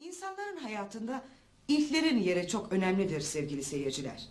İnsanların hayatında ilklerin yeri çok önemlidir sevgili seyirciler.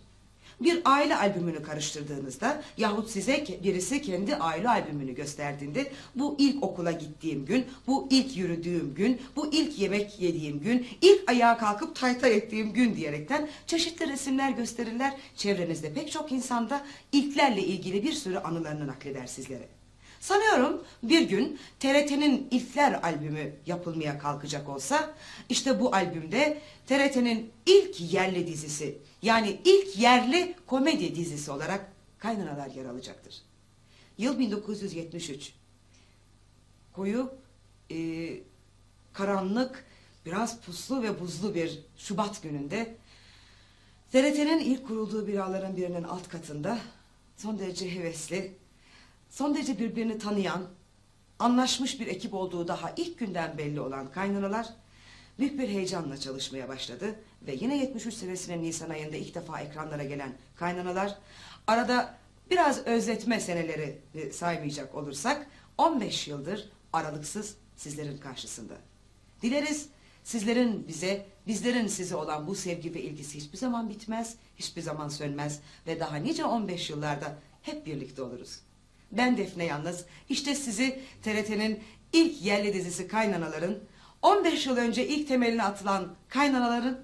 Bir aile albümünü karıştırdığınızda yahut size birisi kendi aile albümünü gösterdiğinde bu ilk okula gittiğim gün, bu ilk yürüdüğüm gün, bu ilk yemek yediğim gün, ilk ayağa kalkıp taytay ettiğim gün diyerekten çeşitli resimler gösterirler. Çevrenizde pek çok insanda ilklerle ilgili bir sürü anılarını nakleder sizlere. Sanıyorum bir gün TRT'nin İlkler albümü yapılmaya kalkacak olsa işte bu albümde TRT'nin ilk yerli dizisi yani ilk yerli komedi dizisi olarak Kaynanalar yer alacaktır. Yıl 1973. Koyu, e, karanlık, biraz puslu ve buzlu bir Şubat gününde TRT'nin ilk kurulduğu binaların birinin alt katında son derece hevesli, son derece birbirini tanıyan, anlaşmış bir ekip olduğu daha ilk günden belli olan kaynanalar büyük bir heyecanla çalışmaya başladı ve yine 73 senesinin Nisan ayında ilk defa ekranlara gelen kaynanalar arada biraz özletme seneleri e, saymayacak olursak 15 yıldır aralıksız sizlerin karşısında. Dileriz sizlerin bize, bizlerin size olan bu sevgi ve ilgisi hiçbir zaman bitmez, hiçbir zaman sönmez ve daha nice 15 yıllarda hep birlikte oluruz. Ben Defne Yalnız, işte sizi TRT'nin ilk yerli dizisi Kaynanaların, 15 yıl önce ilk temelini atılan Kaynanaların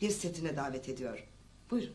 bir setine davet ediyor. Buyurun.